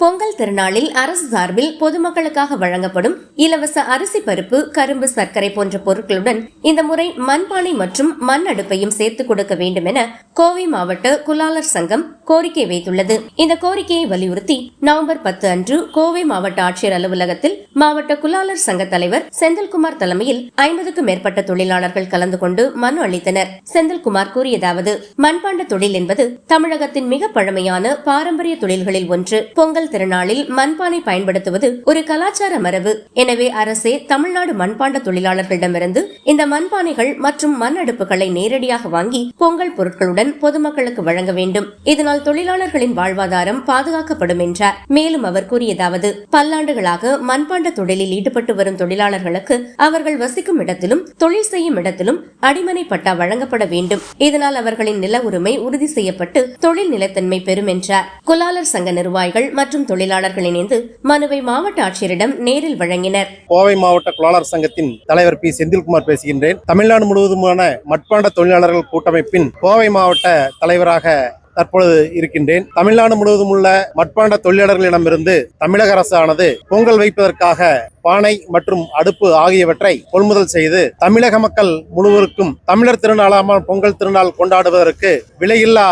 பொங்கல் திருநாளில் அரசு சார்பில் பொதுமக்களுக்காக வழங்கப்படும் இலவச அரிசி பருப்பு கரும்பு சர்க்கரை போன்ற பொருட்களுடன் இந்த முறை மண்பானை மற்றும் மண் அடுப்பையும் சேர்த்து கொடுக்க வேண்டும் என கோவை மாவட்ட குலாலர் சங்கம் கோரிக்கை வைத்துள்ளது. இந்த கோரிக்கையை வலியுறுத்தி நவம்பர் பத்து அன்று கோவை மாவட்ட ஆட்சியர் அலுவலகத்தில் மாவட்ட குலாலர் சங்க தலைவர் செந்தில்குமார் தலைமையில் ஐம்பதுக்கும் மேற்பட்ட தொழிலாளர்கள் கலந்து கொண்டு மனு அளித்தனர். செந்தில்குமார் கூறியதாவது மண்பாண்ட தொழில் என்பது தமிழகத்தின் மிக பழமையான பாரம்பரிய தொழில்களில் ஒன்று. பொங்கல் திருநாளில் மண்பானை பயன்படுத்துவது ஒரு கலாச்சார மரபு. எனவே அரசே தமிழ்நாடு மண்பாண்ட தொழிலாளர்களிடமிருந்து இந்த மண்பானைகள் மற்றும் மண் அடுப்புகளை நேரடியாக வாங்கி பொங்கல் பொருட்களுடன் பொதுமக்களுக்கு வழங்க வேண்டும். இதனால் தொழிலாளர்களின் வாழ்வாதாரம் பாதுகாக்கப்படும் என்றார். மேலும் அவர் கூறியதாவது பல்லாண்டுகளாக மண்பாண்ட தொழிலில் ஈடுபட்டு வரும் தொழிலாளர்களுக்கு அவர்கள் வசிக்கும் இடத்திலும் தொழில் செய்யும் இடத்திலும் அடிமனை பட்டா வழங்கப்பட வேண்டும். இதனால் அவர்களின் நில உரிமை உறுதி செய்யப்பட்டு தொழில் நிலத்தன்மை பெறும் என்றார். குலாலர் சங்க நிர்வாகிகள் மற்றும் தொழிலாளர்கள் இணைந்து மனுவை மாவட்ட ஆட்சியரிடம் நேரில் வழங்கினர். கோவை மாவட்ட குலாளர் சங்கத்தின் தலைவர் பி செந்தில்குமார் பேசுகின்றேன். தமிழ்நாடு முழுவதுமான மட்பாண்ட தொழிலாளர்கள் கூட்டமைப்பின் கோவை மாவட்ட தலைவராக தற்பொழுது இருக்கின்றேன். தமிழ்நாடு முழுவதும் உள்ள மட்பாண்ட தொழிலாளர்களிடமிருந்து தமிழக அரசானது பொங்கல் வைப்பதற்காக பானை மற்றும் அடுப்பு ஆகியவற்றை கொள்முதல் செய்து தமிழக மக்கள் முழுவருக்கும் தமிழர் திருநாளான பொங்கல் திருநாள் கொண்டாடுவதற்கு விலையில்லா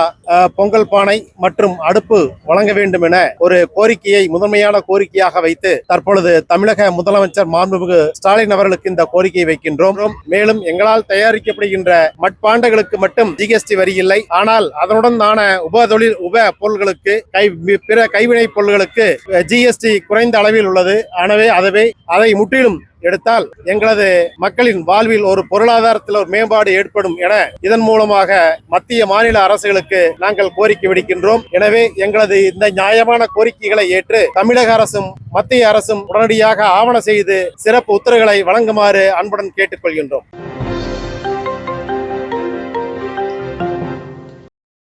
பொங்கல் பானை மற்றும் அடுப்பு வழங்க வேண்டும் என ஒரு கோரிக்கையை முதன்மையான கோரிக்கையாக வைத்து தற்பொழுது தமிழக முதலமைச்சர் மாண்புமிகு ஸ்டாலின் அவர்களுக்கு இந்த கோரிக்கையை வைக்கின்றோம். மேலும் எங்களால் தயாரிக்கப்படுகின்ற மட்பாண்டங்களுக்கு மட்டும் ஜிஎஸ்டி வரி இல்லை. ஆனால் அதனுடன் ஆன உப தொழில் உப பொருள்களுக்கு கை பிற கைவினைப் பொருள்களுக்கு ஜிஎஸ்டி குறைந்த அளவில் உள்ளது. எனவே அதுவே அதை முற்றிலும் எடுத்தால் எங்களது மக்களின் வாழ்வில் ஒரு பொருளாதாரத்தில் ஒரு மேம்பாடு ஏற்படும் என இதன் மூலமாக மத்திய மாநில அரசுகளுக்கு நாங்கள் கோரிக்கை விடுக்கின்றோம். எனவே எங்களது இந்த நியாயமான கோரிக்கைகளை ஏற்று தமிழக அரசும் மத்திய அரசும் உடனடியாக ஆவண செய்து சிறப்பு உத்தரவுகளை வழங்குமாறு அன்புடன் கேட்டுக்கொள்கின்றோம்.